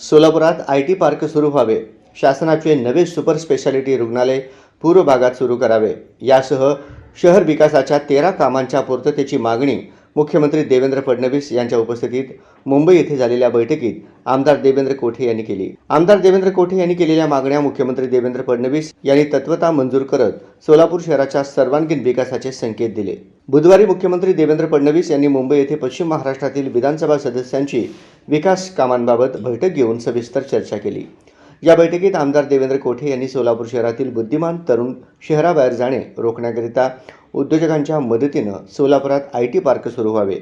सोलापुरात I T park सुरू व्हावे. शासनाचे नवे सुपर स्पेशालिटी रुग्णालय पूर्व भागात सुरू करावे. यासह शहर विकासाच्या तेरा कामांच्या पूर्ततेची मागणी मुख्यमंत्री देवेंद्र फडणवीस यांच्या उपस्थितीत मुंबई येथे झालेल्या बैठकीत आमदार देवेंद्र कोठे यांनी केली. आमदार देवेंद्र कोठे यांनी केलेल्या मागण्या मुख्यमंत्री देवेंद्र फडणवीस यांनी तत्वता मंजूर करत सोलापूर शहराच्या सर्वांगीण विकासाचे संकेत दिले. बुधवारी मुख्यमंत्री देवेंद्र फडणवीस यांनी मुंबई येथे पश्चिम महाराष्ट्रातील विधानसभा सदस्यांची विकास कामांबाबत बैठक घेऊन सविस्तर चर्चा केली. या बैठकीत आमदार देवेंद्र कोठे यांनी सोलापूर शहरातील बुद्धिमान तरुण शहराबाहेर जाणे रोखण्याकरिता उद्योजकांच्या मदतीनं सोलापुरात आय टी पार्क सुरू व्हावे.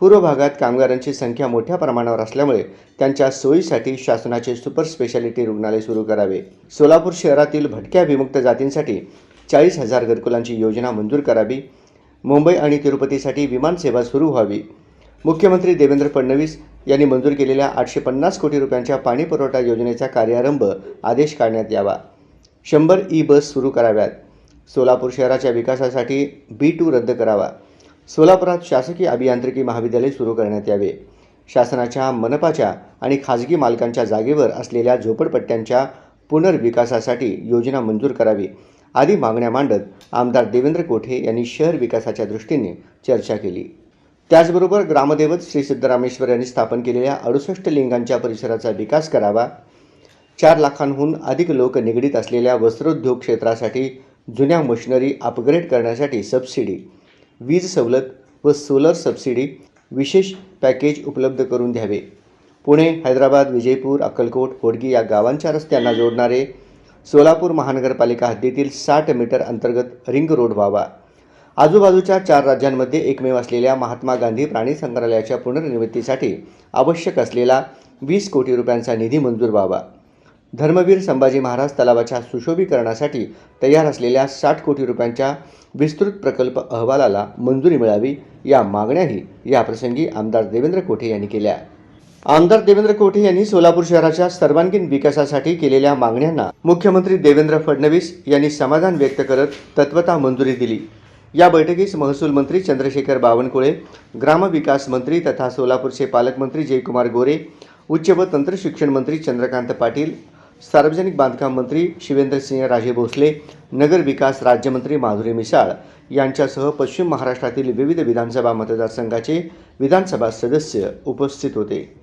पूर्व भागात कामगारांची संख्या मोठ्या प्रमाणावर असल्यामुळे त्यांच्या सोयीसाठी शासनाचे सुपर स्पेशालिटी रुग्णालय सुरू करावे. सोलापूर शहरातील भटक्या विमुक्त जातींसाठी चाळीस हजार घरकुलांची योजना मंजूर करावी. मुंबई आणि तिरुपतीसाठी विमानसेवा सुरू व्हावी. मुख्यमंत्री देवेंद्र फडणवीस यांनी मंजूर केलेल्या आठशे पन्नास कोटी रुपयांच्या पाणी पुरवठा योजनेचा कार्यारंभ आदेश काढण्यात यावा. शंभर ई बस सुरू कराव्यात. सोलापूर शहराच्या विकासासाठी बी टू रद्द करावा. सोलापुरात शासकीय अभियांत्रिकी महाविद्यालय सुरू करण्यात यावे. शासनाच्या मनपाच्या आणि खाजगी मालकांच्या जागेवर असलेल्या झोपडपट्ट्यांच्या पुनर्विकासासाठी योजना मंजूर करावी आदी मागण्या मांडत आमदार देवेंद्र कोठे यांनी शहर विकासाच्या दृष्टीने चर्चा केली. त्याचबरोबर ग्रामदेवत श्री सिद्धरामेश्वर यांनी स्थापन केलेल्या अडुसष्ट लिंगांच्या परिसराचा विकास करावा. चार लाखांहून अधिक लोक निगडीत असलेल्या वस्त्रोद्योग क्षेत्रासाठी जुन्या मशिनरी अपग्रेड करण्यासाठी सबसिडी वीज सवलत व सोलर सबसिडी विशेष पॅकेज उपलब्ध करून द्यावे. पुणे हैदराबाद विजयपूर अक्कलकोट होडगी या गावांच्या रस्त्यांना जोडणारे सोलापूर महानगरपालिका हद्दीतील साठ मीटर अंतर्गत रिंग रोड व्हावा. आजूबाजूच्या चार राज्यांमध्ये एकमेव असलेल्या महात्मा गांधी प्राणी संग्रहालयाच्या पुनर्निर्मितीसाठी आवश्यक असलेला वीस कोटी रुपयांचा निधी मंजूर व्हावा. धर्मवीर संभाजी महाराज तलावाच्या सुशोभीकरणासाठी तयार असलेल्या साठ कोटी रुपयांच्या विस्तृत प्रकल्प अहवालाला मंजुरी मिळावी या मागण्याही याप्रसंगी आमदार देवेंद्र कोठे यांनी केल्या. आमदार देवेंद्र कोठे यांनी सोलापूर शहराच्या सर्वांगीण विकासासाठी केलेल्या मागण्यांना मुख्यमंत्री देवेंद्र फडणवीस यांनी समाधान व्यक्त करत तत्वता मंजुरी दिली. या बैठकीस महसूल मंत्री चंद्रशेखर बावनकुळे ग्रामविकास मंत्री तथा सोलापूरचे पालकमंत्री जयकुमार गोरे उच्च व तंत्रशिक्षण मंत्री चंद्रकांत पाटील सार्वजनिक बांधकाम मंत्री शिवेंद्रसिंह राजे भोसले नगर विकास राज्यमंत्री माधुरी मिसाळ यांच्यासह पश्चिम महाराष्ट्रातील विविध विधानसभा मतदारसंघाचे विधानसभा सदस्य उपस्थित होते.